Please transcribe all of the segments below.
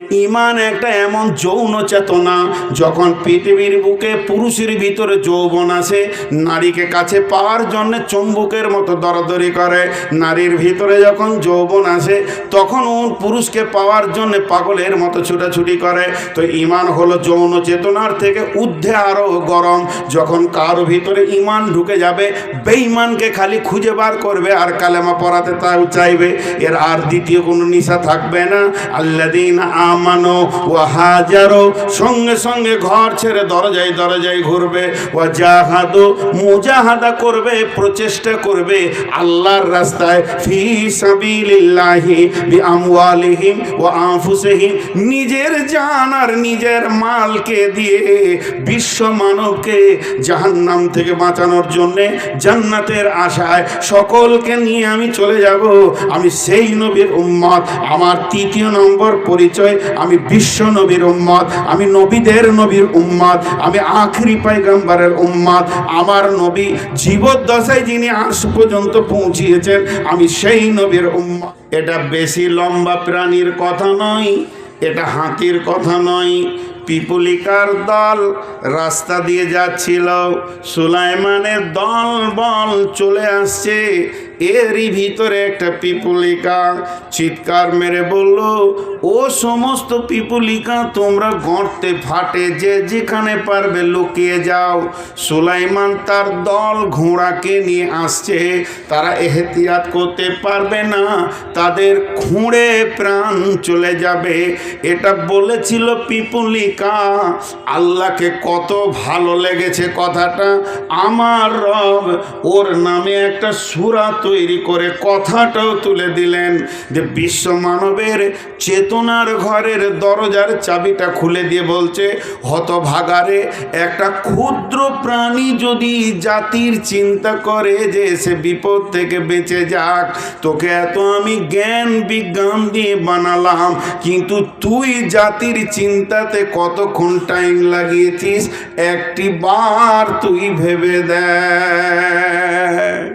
ইমান একটা এমন যৌন চেতনা, যখন পৃথিবীর বুকে পুরুষের ভিতরে যৌবন আসে, নারীকে কাছে পাওয়ার জন্য চম্বুকের মতো দরাদরি করে। নারীর ভিতরে যখন যৌবন আসে, তখন ও পুরুষকে পাওয়ার জন্য পাগলের মতো ছুটাছুটি করে। তো ইমান হলো যৌন চেতনার থেকে ঊর্ধ্বে আরও গরম। যখন কারও ভিতরে ইমান ঢুকে যাবে, বেঈমানকে খালি খুঁজে বার করবে আর কালেমা পড়াতে তাও চাইবে। এর আর দ্বিতীয় কোনো নিশা থাকবে না। আল্লাদিন আমানো ও হাজারো সঙ্গে সঙ্গে ঘর ছেড়ে দরজায় দরজায় ঘুরবে। ও জাহাদো মুজাহাদা করবে, প্রচেষ্টা করবে আল্লাহর রাস্তায়। ফি সাবিলিল্লাহি বি আমওয়ালিহিম ও আনফুসিহিম। নিজের জান আর নিজের মালকে দিয়ে বিশ্ব মানবকে জাহান্নাম থেকে বাঁচানোর জন্যে জান্নাতের আশায় সকলকে নিয়ে আমি চলে যাব। আমি সেই নবীর উম্মত। আমার তৃতীয় নম্বর পরিচয় আমি বিশ্ব নবীর উম্মত, আমি নবীদের নবীর উম্মাদ আমি আখরি পাইগাম্বারের উম্মত, আমার নবী জীবদ্দশায় যিনি আস পর্যন্ত পৌঁছিয়েছেন, আমি সেই নবীর উম্মত। এটা বেশি লম্বা প্রাণীর কথা নয়, এটা হাতির কথা নয় পিপুলিকার দল রাস্তা দিয়ে যাচ্ছিল। সুলাইমানের দল বল চলে আসছে। এরই ভিতরে একটা পিপুলিকা চিৎকার মেরে বলল, ও সমস্ত পিপুলিকা, তোমরা গর্তে ফাটে, যে যেখানে পারবে লুকিয়ে যাও। সুলাইমান তার দল ঘোড়াকে নিয়ে আসছে। তারা এহতিয়াত করতে পারবে না, তাদের খুঁড়ে প্রাণ চলে যাবে। এটা বলেছিল পিপুলিকা। আল্লাহকে কত ভালো লেগেছে কথাটা। আমার রব ওর নামে একটা সুরা তৈরি করে কথাটাও তুলে দিলেন যে বিশ্ব মানবের চেতনার ঘরের দরজার চাবিটা খুলে দিয়ে বলছে, হতভাগারে একটা ক্ষুদ্র প্রাণী যদি জাতির চিন্তা করে যে সে বিপদ থেকে বেঁচে যাক, তোকে এত আমি জ্ঞান বিজ্ঞান দিয়ে বানালাম, কিন্তু তুই জাতির চিন্তাতে কতক্ষণ টাইম লাগিয়েছিস একটি বার তুই ভেবে দেখ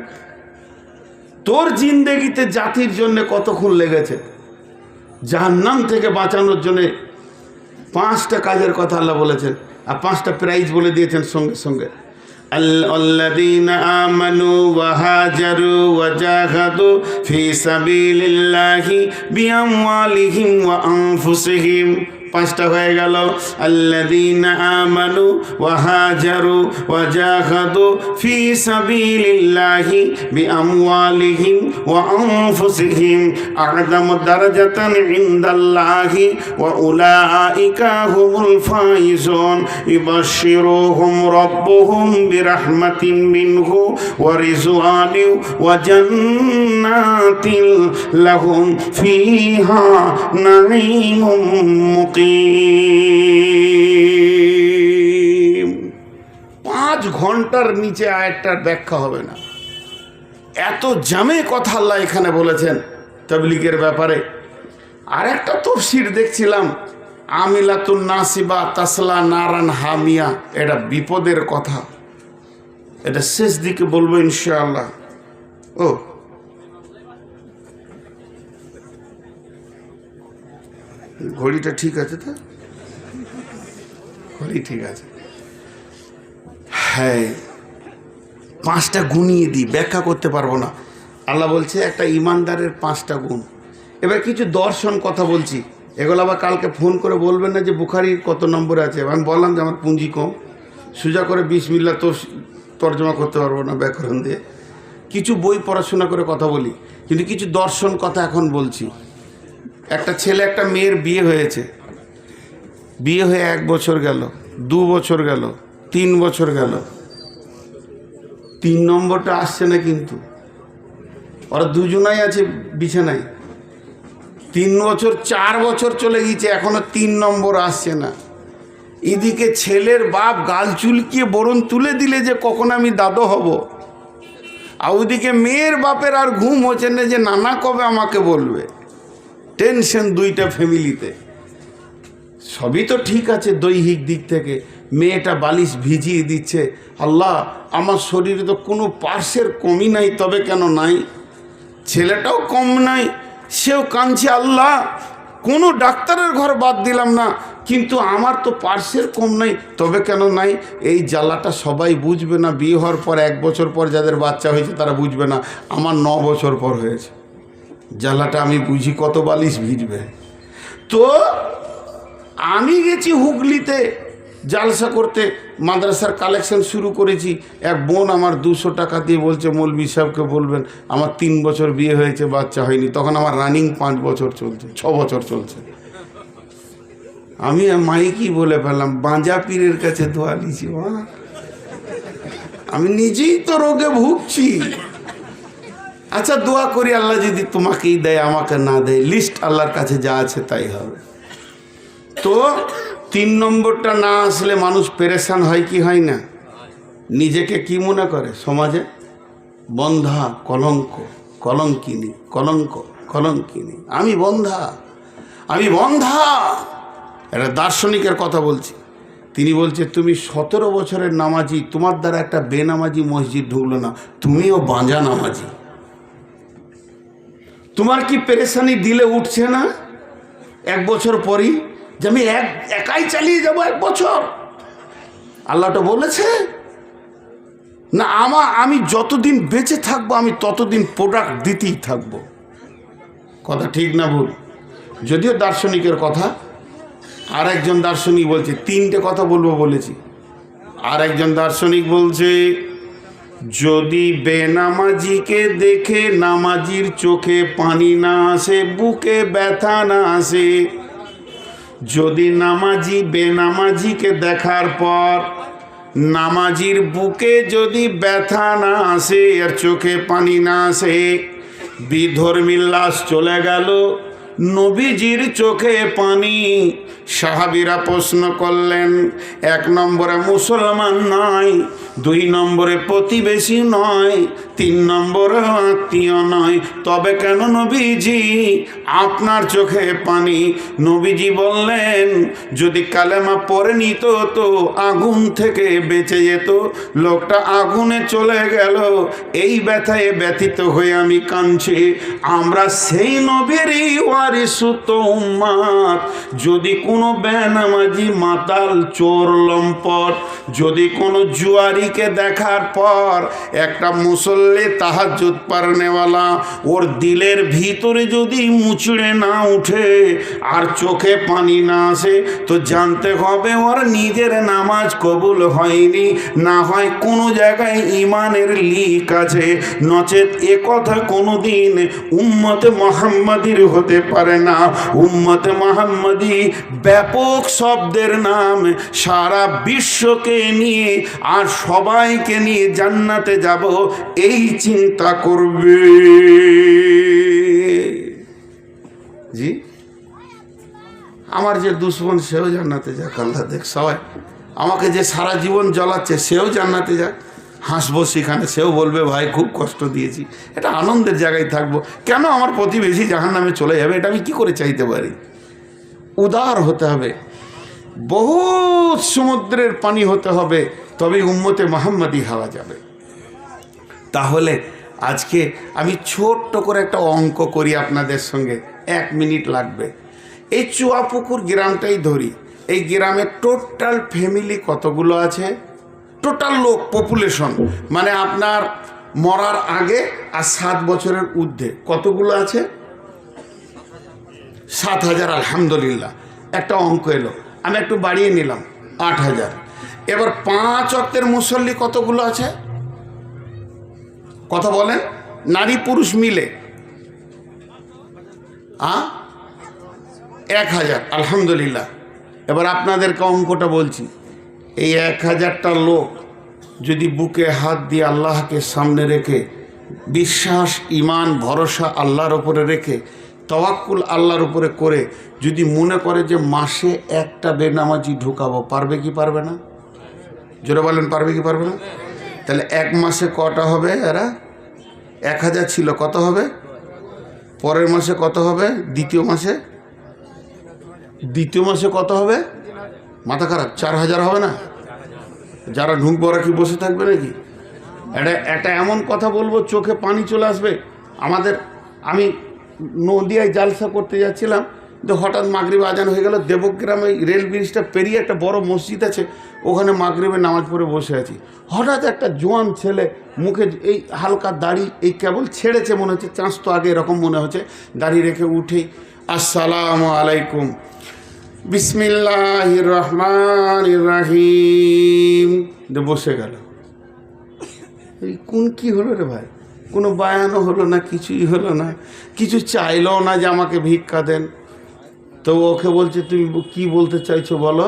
তোর জিন্দেগিতে জাতির জন্য কতক্ষণ লেগেছে জাহান্নাম থেকে বাঁচানোর জন্য পাঁচটা কাজের কথা আল্লাহ বলেছেন আর পাঁচটা প্রাইজ বলে দিয়েছেন সঙ্গে সঙ্গে আল- الذين آمنوا وهاجروا وجاهدوا في سبيل الله بأموالهم وأنفسهم পাঁচটা হয়ে গেল। আল্লাযীনা আমানু ওয়া হাজারু ওয়া জাহাদু ফি সাবিলিল্লাহি বিআমওয়ালিহিম ওয়া আনফুসিহিম। আ'যামু দারাজাতান ইনদাল্লাহি ওয়া উলাইকা হুমুল ফাইজুন। ইবাশশিরুহুম রাব্বুহুম বিরাহমাতিন মিনহু ওয়া পাঁচ ঘণ্টার নিচে আয়েরটার ব্যাখ্যা হবে না। এত জামে কথা আল্লাহ এখানে বলেছেন তবলিগের ব্যাপারে। আর একটা তফসির দেখছিলাম, আমিলাতুন নাসিবা তাসলা নারান হামিয়া। এটা বিপদের কথা। এটা শেষ দিকে বলব ইনশাআল্লাহ। ও ঘড়িটা ঠিক আছে তো? ঘড়ি ঠিক আছে। হ্যাঁ পাঁচটা গুণিয়ে দিই, ব্যাখ্যা করতে পারব না। আল্লাহ বলছে, একটা ইমানদারের পাঁচটা গুণ। এবার কিছু দর্শন কথা বলছি। এগুলো আবার কালকে ফোন করে বলবেন না যে বুখারির কত নম্বরে আছে। আমি বললাম যে আমার পুঁজি কম। সোজা করে বিশ মিল্লা তো তর্জমা করতে পারব না ব্যাকরণ দিয়ে। কিছু বই পড়াশোনা করে কথা বলি, কিন্তু কিছু দর্শন কথা এখন বলছি। একটা ছেলে, একটা মেয়ের বিয়ে হয়েছে। বিয়ে হয়ে এক বছর গেল, দু বছর গেল, তিন বছর গেল। তিন নম্বরটা আসছে না কিন্তু। ওরা দুজনাই আছে বিছানায়। তিন বছর, চার বছর চলে গিয়েছে, এখনও তিন নম্বর আসছে না। এদিকে ছেলের বাপ গাল চুলকিয়ে বরণ তুলে দিলে যে কখন আমি দাদো হব। আর ওইদিকে মেয়ের বাপের আর ঘুম হচ্ছে না যে নানা কবে আমাকে বলবে। টেনশন দুইটা ফ্যামিলিতে। সবই তো ঠিক আছে দৈহিক দিক থেকে। মেয়েটা বালিশ ভিজিয়ে দিচ্ছে। আল্লাহ, আমার শরীরে তো কোনো পার্শ্বের কমই নাই, তবে কেন নাই? ছেলেটাও কম নাই, সেও কাঁদছে, আল্লাহ! কোনো ডাক্তারের ঘর বাদ দিলাম না, কিন্তু আমার তো পার্সের কম নাই, তবে কেন নাই? এই জ্বালাটা সবাই বুঝবে না, বিয়ে হওয়ার পর, এক বছর পর যাদের বাচ্চা হয়েছে তারা বুঝবে না, আমার ন বছর পর হয়েছে। জ্বালাটা আমি বুঝি কত বালিশ ভিড়বে। তো আমি গেছি হুগলিতে জালসা করতে, মাদ্রাসার কালেকশন শুরু করেছি। এক বোন আমার দুশো টাকা দিয়ে বলছে মৌলবি সাহেবকে বলবেন, আমার তিন বছর বিয়ে হয়েছে, বাচ্চা হয়নি। তখন আমার রানিং পাঁচ বছর চলছে, ছ বছর চলছে। আমি মাইকি বলে ফেললাম, বাঁজা পীরের কাছে ধোয়া নিছি আমি নিজেই তো রোগে ভুগছি। আচ্ছা দোয়া করি আল্লাহ যদি তোমাকেই দেয়, আমাকে না দেয় লিস্ট আল্লাহর কাছে যা আছে তাই হবে। তো তিন নম্বরটা না আসলে মানুষ পেরেশান হয় কি হয় না? নিজেকে কি মনে করে সমাজে? বন্ধা, কলঙ্ক, কলঙ্কিনী কলঙ্ক, কলঙ্কিনী। আমি বন্ধা আমি বন্ধা। একটা দার্শনিকের কথা বলছি। তিনি বলছে, তুমি সতেরো বছরের নামাজি, তোমার দ্বারা একটা বেনামাজি মসজিদ ঢুকলো না, তুমিও বাঁজা নামাজি। তোমার কি পেরেশানি দিলে উঠছে না? এক বছর পরই যে আমি এক, একাই চালিয়ে যাব এক বছর। আল্লাহটা বলেছে, না আমা, আমি যতদিন বেঁচে থাকব, আমি ততদিন প্রোডাক্ট দিতেই থাকব। কথা ঠিক না ভুল? যদিও দার্শনিকের কথা আর একজন দার্শনিক বলছে, তিনটে কথা বলব বলেছি। আর একজন দার্শনিক বলছে যদি বেনামাজিকে দেখে নামাজির চোখে পানি না আসে, বুকে ব্যথা না আসে, যদি নামাজি বেনামাজিকে দেখার পর নামাজির বুকে যদি ব্যথা না আসে, আর চোখে পানি না আসে বিধর্মিল্লাস চলে গেল নবীজির চোখে পানি। সাহাবিরা প্রশ্ন করলেন, এক নম্বরে মুসলমান নয় দুই নম্বরে প্রতিবেশী নয়, তিন নম্বরে আত্মীয় নয়। তবে কেন নবীজি আপনার চোখে পানি? নবীজি বললেন, যদি কালেমা পরে নিত তো আগুন থেকে বেঁচে যেত। লোকটা আগুনে চলে গেল, এই ব্যথায় ব্যথিত হয়ে আমি কাঁদছি। আমরা সেই নবীরই ওয়ারিসুত উম্মাদ। যদি কোনো বেনামাজি মাতাল চোর লম্পট, যদি কোনো জুয়ারিকে দেখার পর একটা মুসল্লি তাহাজুদ পারনেওয়ালা, ওর দিলের ভিতরে যদি মুচড়ে না উঠে আর চোখে পানি না আসে, তো জানতে হবে ওর নিজের নামাজ কবুল হয়নি। না হয় কোনো জায়গায় ইমানের লিক আছে। নচেত এ কথা কোনো দিন উম্মতে মোহাম্মদীর হতে পারে না। উম্মতে মোহাম্মদী ব্যাপক শব্দের নাম সারা বিশ্বকে নিয়ে আর সবাইকে নিয়ে জান্নাতে যাব, এই চিন্তা করবে। জি? আমার যে দুশ্মন, সেও জান্নাতে যাক, আল্লাহ দেখ, সবাই। আমাকে যে সারা জীবন জ্বলাচ্ছে, সেও জান্নাতে যাক। হাসবো সেখানে, সেও বলবে, ভাই, খুব কষ্ট দিয়েছি। এটা আনন্দের জায়গায় থাকব। কেন আমার প্রতিবেশী জাহান নামে চলে যাবে? এটা আমি কি করে চাইতে পারি? উদার হতে হবে। বহু সমুদ্রের পানি হতে হবে। তবে উম্মতে মোহাম্মদী হওয়া যাবে। তাহলে আজকে আমি ছোট্ট করে একটা অঙ্ক করি আপনাদের সঙ্গে, এক মিনিট লাগবে। এই চুয়াপুকুর গ্রামটাই ধরি, এই গ্রামে টোটাল ফ্যামিলি কতগুলো আছে? টোটাল লোক, পপুলেশন মানে আপনার মরার আগে আর সাত বছরের ঊর্ধ্বে কতগুলো আছে? সাত হাজার, আলহামদুলিল্লাহ। একটা অঙ্ক এলো, আমি একটু বাড়িয়ে নিলাম, আট হাজার। এবার পাঁচ অক্টের মুসল্লি কতগুলো আছে? কথা বলেন। নারী পুরুষ মিলে। আ? এক হাজার, আলহামদুলিল্লাহ। এবার আপনাদেরকে অঙ্কটা বলছি। এই এক হাজারটা লোক যদি বুকে হাত দিয়ে আল্লাহকে সামনে রেখে, বিশ্বাস ইমান ভরসা আল্লাহর ওপরে রেখে, তওয়াক্কুল আল্লাহর উপরে করে, যদি মনে করে যে মাসে একটা বেনামাজি ঢুকাবো, পারবে কি পারবে না? জোরে বলেন, পারবে কি পারবে না? তাহলে এক মাসে কটা হবে এরা? এক হাজার ছিল, কত হবে? পরের মাসে কত হবে? দ্বিতীয় মাসে? দ্বিতীয় মাসে কত হবে? মাথা খারাপ, চার হাজার হবে না? যারা ঢুকবো ওরা কি বসে থাকবে নাকি? এটা একটা এমন কথা বলব, চোখে পানি চলে আসবে। আমাদের, আমি নদিয়ায় জালসা করতে যাচ্ছিলাম তো হঠাৎ মাগরিব আজান হয়ে গেল, দেবগ্রামে রেল ব্রিজটা পেরিয়ে একটা বড় মসজিদ আছে, ওখানে মাগরিবে নামাজ পড়ে বসে আছি। হঠাৎ একটা জোয়ান ছেলে মুখে এই হালকা দাড়ি, এই কেবল ছেড়েছে মনে হচ্ছে চাঁচ তো আগে এরকম মনে হচ্ছে, দাড়ি রেখে উঠেই আসসালামু আলাইকুম। বিসমিল্লাহ রহমান রাহিম। বসে গেল। এই কোন কি হলো রে ভাই? কোনো বায়ানও হলো না, কিছুই হলো না, কিছু চাইলেও না যে আমাকে ভিক্ষা দেন। তো ওকে বলছে, তুমি কি বলতে চাইছো বলো?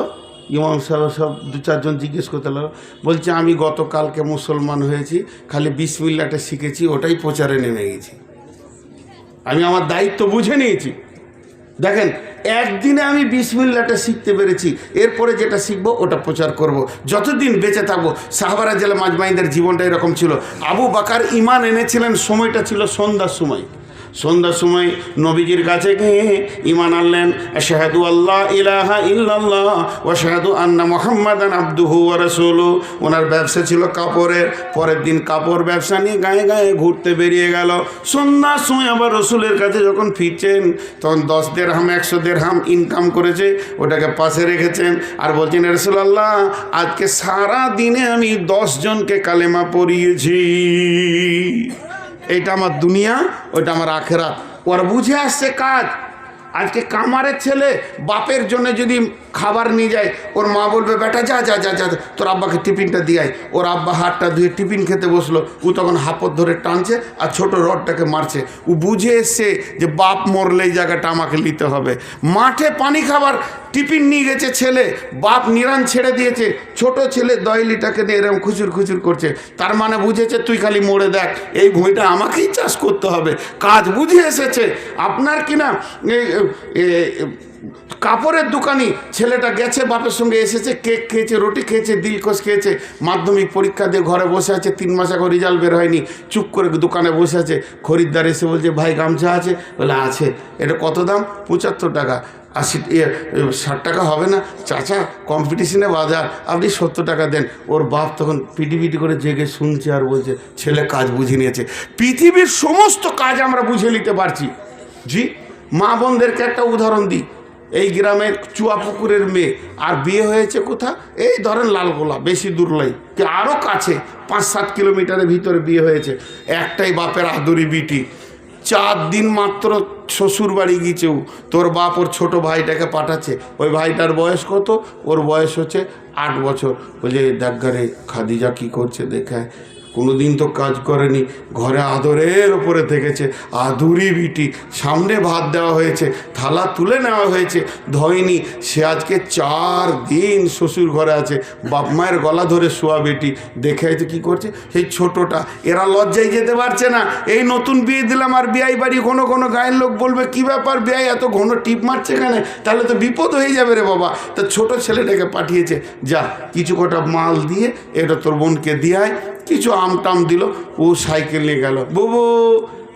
ইমাম সাহেব সব দু চারজন জিজ্ঞেস করতে লাগল। বলছে, আমি গতকালকে মুসলমান হয়েছি, খালি বিসমিল্লাটা শিখেছি, ওটাই প্রচারে নেমে গেছি। আমি আমার দায়িত্ব বুঝে নিয়েছি। দেখেন, একদিনে আমি বিসমিল্লাটা শিখতে পেরেছি, এরপরে যেটা শিখব, ওটা প্রচার করব। যতদিন বেঁচে থাকব, সাহাবারা জেলা মাজমাইদের জীবনটা এরকম ছিল। আবু বাকার ইমান এনেছিলেন, সময়টা ছিল সন্ধ্যার সময়। সন্ধ্যার সময় নবীজির কাছে গিয়ে ইমান আনলেন। শাহাদু আল্লাহ ইলাহা ইল্লাল্লাহ ও শাহাদু আন্না মোহাম্মদান আব্দুহু ও রসুলু ওনার ব্যবসা ছিল কাপড়ের। পরের দিন কাপড় ব্যবসা নিয়ে গায়ে গায়ে ঘুরতে বেরিয়ে গেল। সন্ধ্যার সময় আবার রসুলের কাছে যখন ফিরছেন, তখন দশ দেড় হাম একশো দেড় হাম ইনকাম করেছে, ওটাকে পাশে রেখেছেন আর বলছেন রসুল আল্লাহ আজকে সারা দিনে আমি দশ জনকে কালেমা পড়িয়েছি। এইটা আমার দুনিয়া, ওইটা আমার আখেরাত। ওর বুঝে আসছে কাজ। আজকে কামারের ছেলে বাপের জন্য যদি খাবার নিয়ে যায়। ওর মা বলবে, বেটা, যা যা যা যা। তোর আব্বাকে টিফিনটা দিয়াই ওর আব্বা হাতটা ধুয়ে টিফিন খেতে বসল। ও তখন হাপত ধরে টানছে আর ছোট রডটাকে মারছে। ও বুঝে এসছে যে বাপ মরলে এই জায়গাটা আমাকে নিতে হবে। মাঠে পানি খাবার, টিফিন নিয়ে গেছে ছেলে। বাপ নিরান ছেড়ে দিয়েছে। ছোট ছেলে দয়লিটাকে নিয়ে এরকম খুচুর খুচুর করছে। তার মানে বুঝেছে, তুই খালি মরে দেখ। এই ভুঁইটা আমাকেই চাষ করতে হবে। কাজ বুঝে এসেছে। আপনার কিনা কাপড়ের দোকানি ছেলেটা গেছে, বাপের সঙ্গে এসেছে, কেক খেয়েছে, রুটি খেয়েছে দিলকোষ খেয়েছে, মাধ্যমিক পরীক্ষা দিয়ে ঘরে বসে আছে, তিন মাস এখন রেজাল্ট বের হয়নি, চুপ করে দোকানে বসে আছে, খরিদ্দার এসে বলছে, ভাই, গামছা আছে? বলে, আছে। এটা কত দাম? পঁচাত্তর টাকা। আশি ষাট টাকা হবে না? চাচা কম্পিটিশনে বাজার, আপনি সত্তর টাকা দেন। ওর বাপ তখন পিটি পিটি করে জেগে শুনছে আর বলছে, ছেলে কাজ বুঝে নিয়েছে। পৃথিবীর সমস্ত কাজ আমরা বুঝে নিতে পারছি। জি, মা বোনদেরকে একটা উদাহরণ দিই। এই গ্রামের চুয়াপুকুরের মেয়ে। আর বিয়ে হয়েছে কোথা? এই ধরেন লালগোলা, বেশি দূর নয় আরও কাছে, পাঁচ সাত কিলোমিটারের ভিতরে বিয়ে হয়েছে। একটাই বাপের আদুরি বিটি। চার দিন মাত্র শ্বশুর বাড়ি গিয়েছেও তোর বাপ ওর ছোটো ভাইটাকে পাঠাচ্ছে। ওই ভাইটার বয়স কত? ওর বয়স হচ্ছে আট বছর। বলছে দেখগারে খাদিজা কি করছে দেখায়। কোনো দিন তো কাজ করেনি। ঘরে আদরের ওপরে থেকেছে। আদুরি বিটি, সামনে ভাত দেওয়া হয়েছে, থালা তুলে নেওয়া হয়েছে। ধয়নি, সে আজকে চার দিন শ্বশুর ঘরে আছে। বাপ মায়ের গলা ধরে শোয়া বেটি, দেখে হয়তো কী করছে? সেই ছোটোটা, এরা লজ্জায় যেতে পারছে না। এই নতুন বিয়ে দিলাম আর বিয়াই বাড়ি কোনো কোনো গায়ের লোক বলবে, কি ব্যাপার বিয়াই, এত ঘন টিপ মারছে এখানে তাহলে তো বিপদ হয়ে যাবে রে বাবা। তা ছোট ছেলেটাকে পাঠিয়েছে, যা, কিছু কটা মাল দিয়ে, এটা তোর বোনকে দিয়ায় কিছু আমটাম দিল, ও সাইকেল নিয়ে গেল। বুবু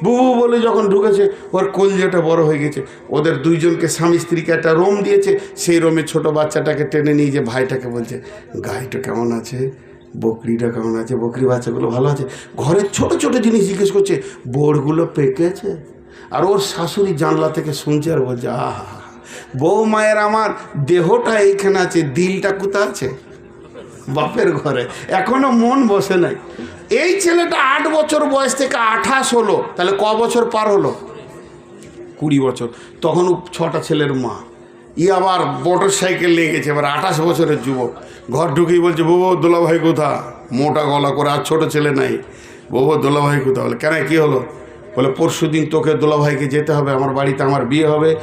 বুবু বলে যখন ঢুকেছে, ওর কলজেটা বড় হয়ে গেছে। ওদের দুইজনকে স্বামী স্ত্রীকে একটা রোম দিয়েছে, সেই রোমে ছোট বাচ্চাটাকে টেনে নিয়ে যে ভাইটাকে বলছে গাইটা কেমন আছে? বকরিটা কেমন আছে? বকরি বাচ্চাগুলো ভালো আছে? ঘরের ছোট ছোট জিনিস জিজ্ঞেস করছে, বোর্ডগুলো পেকেছে? আর ওর শাশুড়ি জানলা থেকে শুনছে আর বলছে, আহা বউ মায়ের আমার দেহটা এইখানে আছে, দিলটা কোথা আছে? বাপের ঘরে। এখনও মন বসে নাই। এই ছেলেটা আট বছর বয়স থেকে আঠাশ হলো, তাহলে ক বছর পার হলো? কুড়ি বছর। তখন ছটা ছেলের মা। ই আবার মোটর সাইকেল নিয়ে গেছে, এবার আঠাশ বছরের যুবক। ঘর ঢুকেই বলছে, বউ, দোলাভাই কোথা মোটা গলা করে, আর ছোট ছেলে নাই। বউ, দোলাভাই কোথা বলে, কেন, কি হলো? বলে পরশু দিন তোকে দোলাভাইকে যেতে হবে, আমার বাড়িতে আমার বিয়ে হবে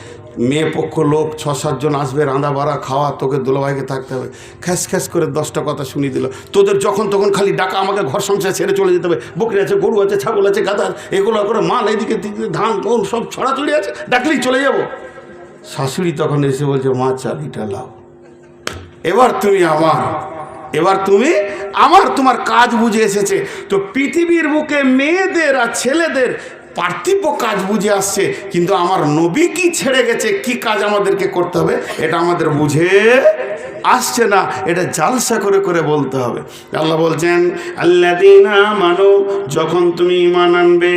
মেয়ে পক্ষ লোক, ছ সাতজন আসবে, রাঁধা বাড়া, খাওয়া, তোকে দোলাভাইকে থাকতে হবে। খ্যাস খ্যাস করে দশটা কথা শুনিয়ে দিল। তোদের যখন তখন খালি ডাকা, আমাকে ঘর সংসার ছেড়ে চলে যেতে হবে। বকরি আছে, গরু আছে, ছাগল আছে গাদা এগুলো করে মাল এদিকে ধান কোন সব ছড়াছড়ি আছে, ডাকলেই চলে যাব। শাশুড়ি তখন এসে বলছে, মা চাবিটা লাও। এবার তুমি আমার, এবার তুমি আমার, তোমার কাজ বুঝে এসেছে। তো পৃথিবীর বুকে মেয়েদের আর ছেলেদের পার্থিব কাজ বুঝে আসছে, কিন্তু আমার নবী কি ছেড়ে গেছে, কি কাজ আমাদেরকে করতে হবে, এটা আমাদের বুঝে আসছে না, এটা জালসা করে করে বলতে হবে। আল্লাহ বলছেন আল্লাদিনা মানো যখন তুমি ইমান আনবে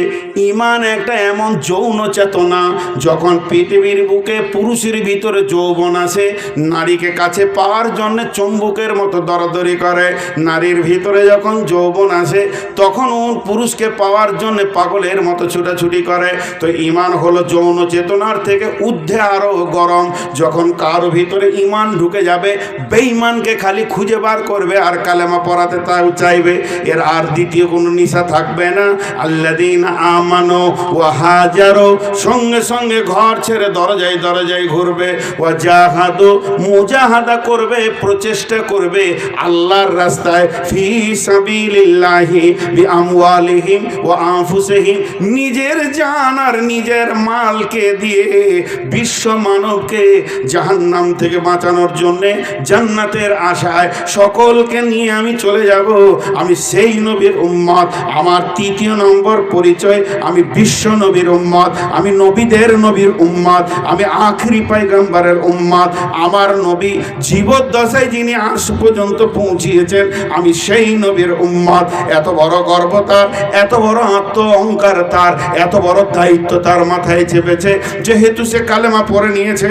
ইমান একটা এমন যৌন চেতনা, যখন পৃথিবীর বুকে পুরুষের ভিতরে যৌবন আসে, নারীকে কাছে পাওয়ার জন্য চম্বুকের মতো দরাদরি করে, নারীর ভিতরে যখন যৌবন আসে, তখন পুরুষকে পাওয়ার জন্য পাগলের মতো ছুটাছুটি করে। তো ইমান হলো যৌন চেতনার থেকে ঊর্ধ্বে আরও গরম। যখন কারও ভিতরে ইমান ঢুকে যাবে, বেঈমানকে খালি খুঁজে বার করবে আর কালেমা পড়াতে তাও চাইবে। এর আর দ্বিতীয় কোনো নিশা থাকবে না। আল্লাদিন আমানো ও হাজারো, সঙ্গে সঙ্গে ঘর ছেড়ে দরজায় দরজায় ঘুরবে। ও জাহাদো, মুজাহাদা করবে, প্রচেষ্টা করবে আল্লাহর রাস্তায়। ফি সাবিলিল্লাহি বি আমওয়ালিহিম ও আনফুসিহিম নিজের জান আর নিজের মালকে দিয়ে বিশ্ব মানবকে জাহান্নাম থেকে বাঁচানোর জন্যে জান্নাতের আশায় সকলকে নিয়ে আমি চলে যাব। আমি সেই নবীর উম্মত, আমার তৃতীয় নম্বর পরিচয়, আমি বিশ্ব নবীর উম্মত, আমি নবীদের নবীর উম্মত, আমি আখরি পাইগাম্বারের উম্মত, আমার নবী জীবদ্দশায় যিনি আজ পর্যন্ত পৌঁছিয়েছেন, আমি সেই নবীর উম্মত। এত বড় গর্ব তার, এত বড় আত্ম অহংকার তার এত বড় দায়িত্ব তার মাথায় চেপেছে। যেহেতু সে কালেমা পরে নিয়েছে,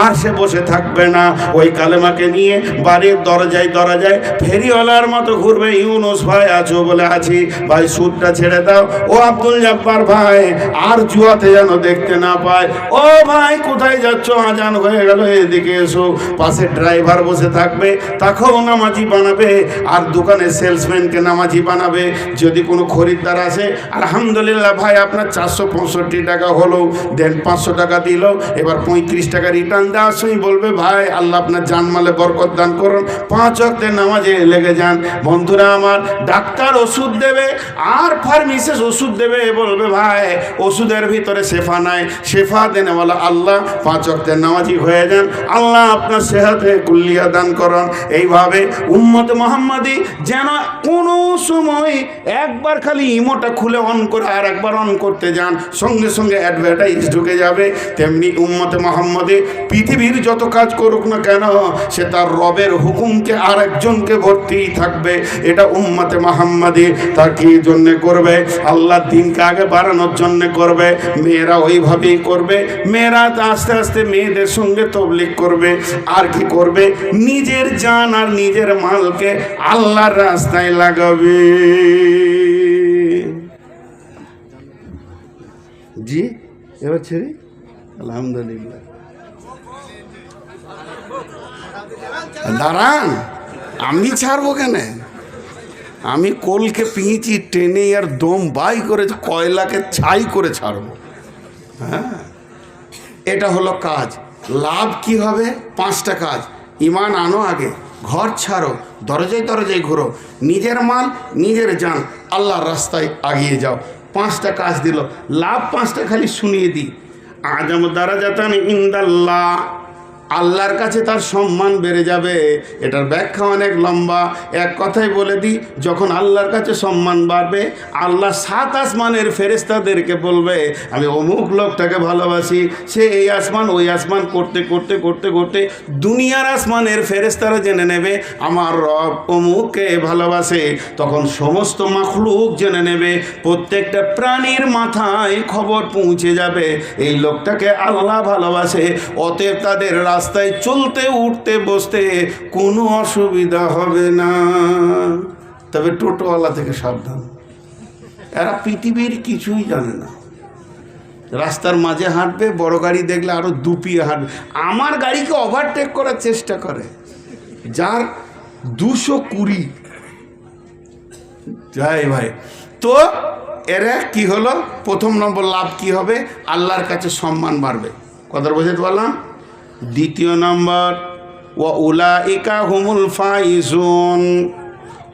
আর সে বসে থাকবে না। ওই কালেমাকে নিয়ে বাড়ির দরজায় দরজায় ফেরিওয়ালার মতো ঘুরবে ইউনুস ভাই আছো বলে আছি, ভাই, সুদটা ছেড়ে দাও। ও আব্দুল জব্বার ভাই, আর জুয়াতে যেন দেখতে না পায়। ও ভাই, কোথায় যাচ্ছ? আজান হয়ে গেল, এদিকে এসো। পাশে ড্রাইভার বসে থাকবে, তাকেও নামাজি বানাবে, আর দোকানের সেলসম্যানকে নামাজি বানাবে। যদি কোনো খরিদ্দার আসে, আলহামদুলিল্লাহ ভাই আপনার চারশো পঁয়ষট্টি টাকা হলো, দেন পাঁচশো টাকা দিল, এবার পঁয়ত্রিশ টাকা রিটার্ন দেওয়ার সময় বলবে, ভাই, আল্লাহ আপনার জানমালে বরকত দান করুন। পাঁচ অক্টের নামাজে লেগে যান। বন্ধুরা আমার, ডাক্তার ওষুধ দেবে, আর ফার্মিসেস ওষুধ দেবে বলবে, ভাই, ওষুধের ভিতরে শেফা নাই। শেফা দেনে বলা, আল্লাহ, পাঁচ অক্টের নামাজি হয়ে যান। আল্লাহ আপনার সেহাতে কুল্লিয়া দান করুন। এইভাবে উম্মত মোহাম্মদী যেন কোনো সময় একবার খালি ইমোটা খুলে অন করে আর একবার অন করতে যান, সঙ্গে সঙ্গে অ্যাডভার্টাইজ ঢুকে যাবে। তেমনি উম্মতে মোহাম্মদে পৃথিবীর যত কাজ করুক না কেন, সে তার রবের হুকুমকে আর একজনকে ভর্তি থাকবে। এটা উম্মতে মোহাম্মদে তার কি জন্য করবে? আল্লাহ দিনকে আগে বাড়ানোর জন্য করবে। মেয়েরা ওইভাবেই করবে। মেয়েরা আস্তে আস্তে মেয়েদের সঙ্গে তবলিক করবে। আর কি করবে? নিজের জান আর নিজের মালকে আল্লাহর রাস্তায় লাগাবে। জি, এবার ছেড়ে, আলহামদুলিল্লাহ। দাঁড়ান, আমি ছাড়বো কেন? আমি কোলকে পিঁচি, টেনে আর দম বাই করে কয়লাকে ছাই করে ছাড়বো। হ্যাঁ? এটা হলো কাজ। লাভ কি হবে? পাঁচটা কাজ। ইমান আনো আগে, ঘর ছাড়ো, দরজায় দরজায় ঘুরো। নিজের মাল, নিজের যান আল্লাহর রাস্তায় আগিয়ে যাও। পাঁচটা কাজ দিল। লাভ পাঁচটা খালি শুনিয়ে দিই। আজম দ্বারা যাতান ইন্দাল্লাহ। আল্লাহর কাছে তার সম্মান বেড়ে যাবে। এটার ব্যাখ্যা অনেক লম্বা। এক কথাই বলে দিই, যখন আল্লাহর কাছে সম্মান বাড়বে, আল্লাহ সাত আসমানের ফেরেস্তাদেরকে বলবে, আমি অমুক লোকটাকে ভালোবাসি, সে এই আসমান, ওই আসমান, করতে করতে করতে করতে দুনিয়ার আসমানের ফেরেস্তারা জেনে নেবে, আমার রব অমুককে ভালোবাসে। তখন সমস্ত মাখলুক জেনে নেবে, প্রত্যেকটা প্রাণীর মাথায় খবর পৌঁছে যাবে, এই লোকটাকে আল্লাহ ভালোবাসে, অতএব তাদের রাস্তায় চলতে, উঠতে, বসতে কোনো অসুবিধা হবে না। তবে টোটোওয়ালা থেকে সাবধান। এরা পৃথিবীর কিছুই জানে না। রাস্তার মাঝে হাঁটবে, বড় গাড়ি দেখলে আরও দুপিয়ে হাঁটবে। আমার গাড়িকে ওভারটেক করার চেষ্টা করে। যার দুশো কুড়ি। যাই ভাই। তো এরা কি হলো? প্রথম নম্বর লাভ কি হবে? আল্লাহর কাছে সম্মান বাড়বে। কথা বোঝাতে পারলাম? দ্বিতীয় নম্বর ও উলা ইকা হুমুল ফাইজুন।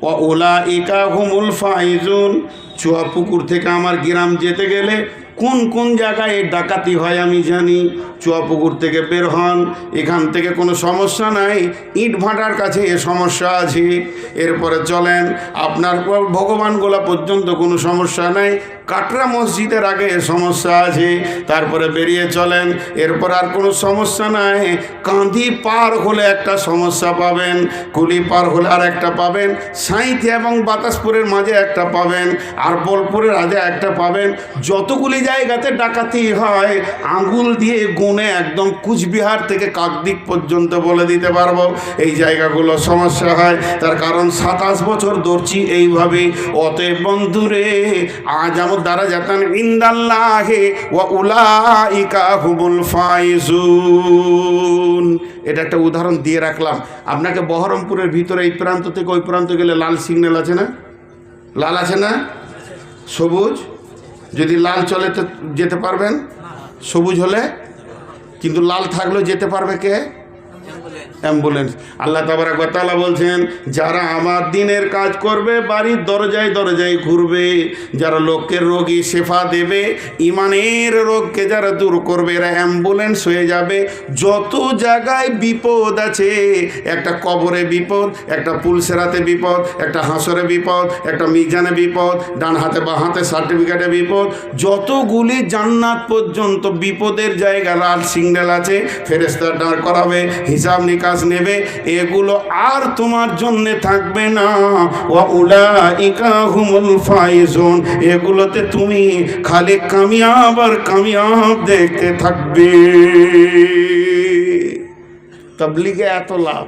ও উলা ইকা হুমুল ফাইজুন। চুয়াপুকুর থেকে আমার গ্রাম যেতে গেলে কোন কোন জায়গায় ডাকাতি হয় আমি জানি। চুয়াপুকুর থেকে বের হন, এখান থেকে কোনো সমস্যা নাই, ইট ভাটার কাছে এ সমস্যা আছে। এরপরে চলেন, আপনার ভগবানগোলা পর্যন্ত কোনো সমস্যা নাই কাটরা মসজিদের আগে সমস্যা আছে, তারপরে বেরিয়ে চলেন, এরপর আর কোনো সমস্যা নাই। কাঁধি পার হলে একটা সমস্যা পাবেন, কুলি পার হলে আর একটা পাবেন, সাঁইথি এবং বাতাসপুরের মাঝে একটা পাবেন, আর বোলপুরের আগে একটা পাবেন। যতগুলি জায়গাতে ডাকাতি হয় আঙ্গুল দিয়ে গুনে একদম কুচবিহার থেকে কাকদিক পর্যন্ত বলে দিতে পারব, এই জায়গাগুলো সমস্যা হয়। তার কারণ সাতাশ বছর ধরছি এইভাবে অতএব বন্ধুরে, আজ আমার দ্বারা যাতান ইন্দাল্লাহে ওয়া উলাইকা হুমুল ফাইজুন। এটা একটা উদাহরণ দিয়ে রাখলাম। আপনাকে বহরমপুরের ভিতরে এই প্রান্ত থেকে ওই প্রান্ত গেলে লাল সিগন্যাল আছে না? লাল আছে না? সবুজ? যদি লাল চলে তো যেতে পারবেন? সবুজ হলে? কিন্তু লাল থাকলেও যেতে পারবে কে? অ্যাম্বুলেন্স। আল্লাহ তাবারাকালা বলছেন, যারা আমার দিনের কাজ করবে, বাড়ির দরজায় দরজায় ঘুরবে, যারা লোকের রোগী শেফা দেবে, ইমানের রোগকে যারা দূর করবে, এরা অ্যাম্বুলেন্স হয়ে যাবে। যত জায়গায় বিপদ আছে, একটা কবরে বিপদ, একটা পুলসেরাতে বিপদ, একটা হাঁসরে বিপদ, একটা মিজানে বিপদ, ডান হাতে বা হাতে সার্টিফিকেটে বিপদ, যতগুলি জান্নাত পর্যন্ত বিপদের জায়গা লাল সিগন্যাল আছে ফেরেস্তার দাঁড় করাবে হিসাব নিকাশ নেবে, এগুলো আর তোমার জন্য থাকবে না। ও উলা হুমুল এগুলোতে তুমি খালি কামিয়াব আর কামিয়াব দেখতে থাকবে। তবলিগে এত লাভ।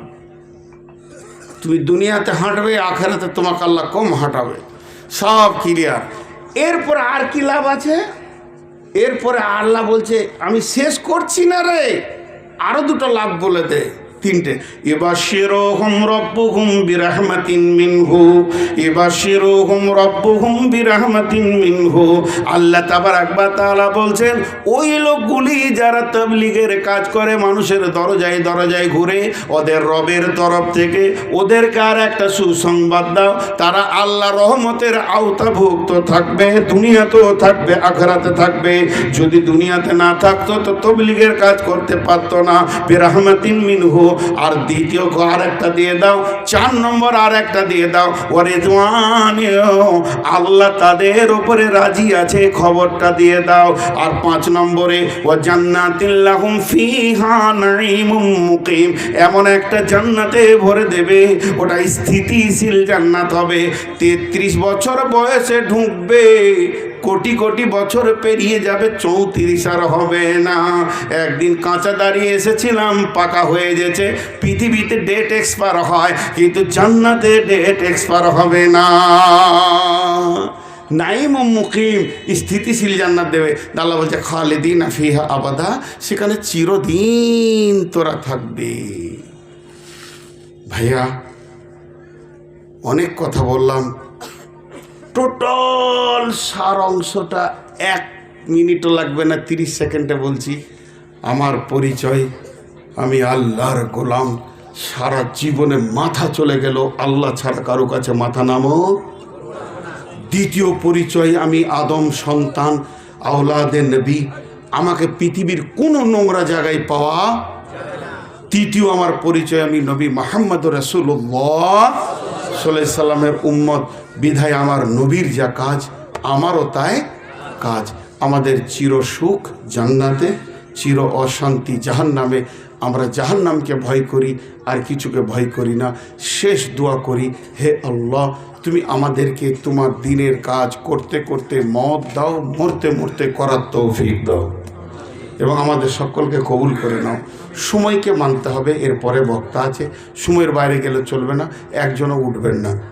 তুমি দুনিয়াতে হাঁটবে, আখেরাতে তোমাকে আল্লাহ কম হাঁটাবে। সব ক্লিয়ার এরপর আর কি লাভ আছে? এরপরে আল্লাহ বলছে, আমি শেষ করছি না রে। আরও দুটো লাভ বলে দে। তিনটে। এবার শিরো হুম ইবাশিরুহুম রব্বুহুম বিরাহমাতিন মিনহু। ইবাশিরুহুম রব্বুহুম বিরাহমাতিন মিনহু। আল্লাহ তাবারাক ওয়া তাআলা বলছেন, ওই লোকগুলি যারা তবলিগের কাজ করে, মানুষের দরজায় দরজায় ঘুরে, ওদের রবের তরফ থেকে ওদেরকে আর একটা সুসংবাদ দাও। তারা আল্লাহ রহমতের আওতাভুক্ত থাকবে, দুনিয়াতেও থাকবে, আখরাতে থাকবে। যদি দুনিয়াতে না থাকতো, তো তবলিগের কাজ করতে পারতো না। বেরাহমাতিন মিনহু। আর দ্বিতীয় আর একটা দিয়ে দাও, চার নম্বর আর একটা দিয়ে দাও। ওরে আল্লাহ তাদের উপরে রাজি আছে, খবরটা দিয়ে দাও। আর পাঁচ নম্বরে ও জান্নাতিল্লাহুম ফিহা নাঈমুম মুকিম। এমন একটা জান্নাতে ভরে দেবে, ওটা স্থিতিশীল জান্নাত হবে। তেত্রিশ বছর বয়সে ঢুকবে, কোটি কোটি বছর পেরিয়ে যাবে, চৌত্রিশ আর হবে না। একদিন কাঁচা দাঁড়িয়ে এসেছিলাম, পাকা হয়ে গেছে পৃথিবীতে ডেট এক্সপায়ার হয়, কিন্তু জান্নাতে ডেট এক্সপায়ার হবে না। নাইম মুকিম স্থিতিশীল জান্নাত দেবে। আল্লাহ বলছে, খালেদিন আফিহা আবাদা, সেখানে চিরদিন তোরা থাকবে। ভাইয়া, অনেক কথা বললাম। টোটাল সার অংশটা এক মিনিটও লাগবে না, তিরিশ সেকেন্ডে বলছি। আমার পরিচয় আমি আল্লাহর গোলাম, সারা জীবনে মাথা চলে গেল, আল্লাহ ছাড়া কারও কাছে মাথা নামো। দ্বিতীয় পরিচয়, আমি আদম সন্তান, আওলাদে নবী। আমাকে পৃথিবীর কোনো নোংরা জায়গায় পাওয়া তৃতীয় আমার পরিচয়, আমি নবী মাহমদ রসুল্লাহ সাল্লাহ সাল্লামের উম্মত। বিধায় আমার নবীর যা কাজ, আমারও তাই কাজ। আমাদের চির সুখ জান্নাতে, চির অশান্তি জাহান নামে আমরা জাহান নামকে ভয় করি, আর কিছুকে ভয় করি না। শেষ দোয়া করি, হে আল্লাহ, তুমি আমাদেরকে তোমার দিনের কাজ করতে করতে মত দাও, মরতে মরতে করার তৌফিক দাও। এবং আমাদের সকলকে কবুল করে নাও। সময়কে মানতে হবে এরপরে বক্তা আছে। সময়ের বাইরে গেলে চলবে না, একজনও উঠবেন না।